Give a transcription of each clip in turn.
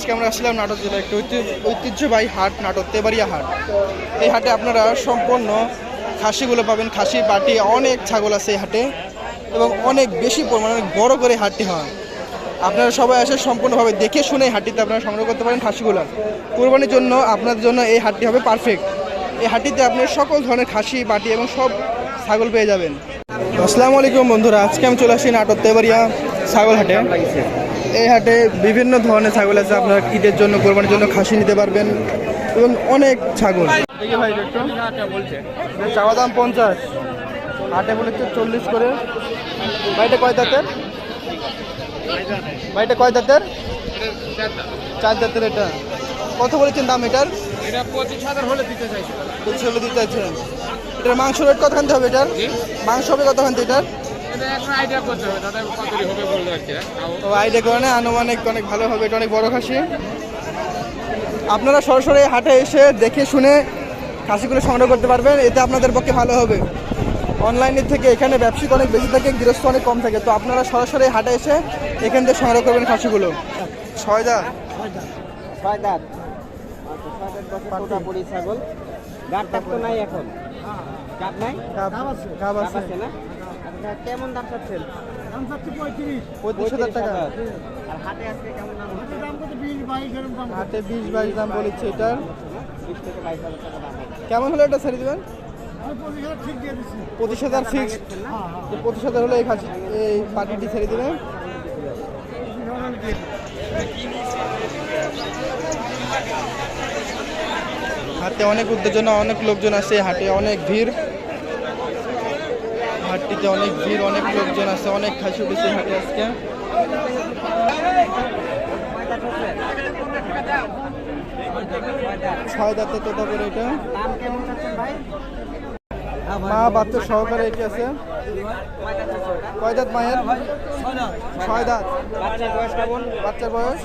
আজকে আমরা আসলাম নাটক জেলা একটি ঐতিহ্য- ঐতিহ্যবাহী হাট নাটক তেবাড়িয়া হাট। এই হাটে আপনারা সম্পূর্ণ খাসিগুলো পাবেন, খাসি, পাটি, অনেক ছাগল আছে এই হাটে এবং অনেক বেশি পরিমাণে অনেক বড় করে হাটটি হয়। আপনারা সবাই আসে সম্পূর্ণভাবে দেখে শুনে হাটটিতে আপনারা সংগ্রহ করতে পারেন খাসিগুলো। কোরবানির জন্য আপনাদের জন্য এই হাটটি হবে পারফেক্ট এই হাটটিতে আপনি সকল ধরনের খাসি বাটি এবং সব ছাগল পেয়ে যাবেন। আসসালামু আলাইকুম বন্ধুরা, আজকে আমি চলে আসি নাটক তেবাড়িয়া ছাগল হাটে। এই হাটে বিভিন্ন ধরনের ছাগল আছে আপনার ঈদের জন্য কোরবানির জন্য খাসি নিতে পারবেন এবং অনেক ছাগল। চাওয়া দাম পঞ্চাশ। হাটে বলেছে চল্লিশ করে। ভাইটা কয় দাঁতের? ভাইটা কয় দাঁতের? চার দাঁতের এটা। কত বলেছেন দাম এটার? এটা পঁচিশ হাজার হলে দিতে চাইছে। পঁচিশ হলে দিতে চাইছেন। এটার মাংস রেট কত খানতে হবে এটার? মাংস হবে কত খানতে এটার? এটা এখন আইডিয়া করতে হবে দাদা কতটি হবে বলতে পারছি না তাও তো আইডিয়া করে না আনুমানিক অনেক ভালো হবে এটা অনেক বড় খাসি। আপনারা সরাসরি হাটে এসে দেখে শুনে খাসিগুলো সংগ্রহ করতে পারবেন এতে আপনাদের পক্ষে ভালো হবে। অনলাইনের থেকে এখানে ব্যবসায়িক অনেক বেশি থাকে গৃহস্থ অনেক কম থাকে তো আপনারা সরাসরি হাটে এসে এখান থেকে সংগ্রহ করবেন খাসিগুলো। ছয় দাঁত ছয় দাঁত ছাগল? গাছ তো নাই এখন। গাছ নাই? আছে না? কেমন দাম চাচ্ছেন? পঁয়ত্রিশ। হাজার টাকা। আর হাটে আজকে কেমন দাম? হচ্ছে হাটে বিশ বাইশ দাম বলেছে এটার বিশ থেকে বাইশ হাজার টাকা দাম কেমন হলে এটা ছেড়ে দেবেন? পঁচিশ হাজার ফিক্সড পঁচিশ হাজার হলে এই খাসি এই পার্টিটি ছেড়ে দেবেন। হাটে অনেক উত্তেজনা অনেক লোকজন আছে হাটে অনেক ভিড়। হাটটিতে অনেক ভিড়, অনেক লোকজন আছে, অনেক খাসি উঠেছে হাটে আজকে। ছয় দাঁতে তোতা করে এটা দাম কেমন চাচ্ছেন ভাই মা বাচ্চা সহকারে এটি আছে। কয় দাঁত মায়ের? ছয় দাঁত। বাচ্চার বয়স? কেমন বাচ্চার বয়স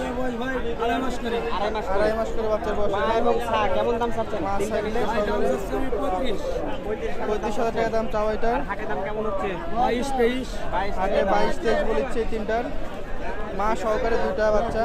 আড়াই মাস করে আড়াই মাস করে বাচ্চার বয়স কেমন দাম চাচ্ছেন? পঁয়ত্রিশ হাজার টাকা দাম চাওয়া এটার। দাম কেমন হচ্ছে? বাইশ তেইশ। হাটে বাইশ তেইশ বলেছে তিনটার। মা সহকারে দুটা বাচ্চা।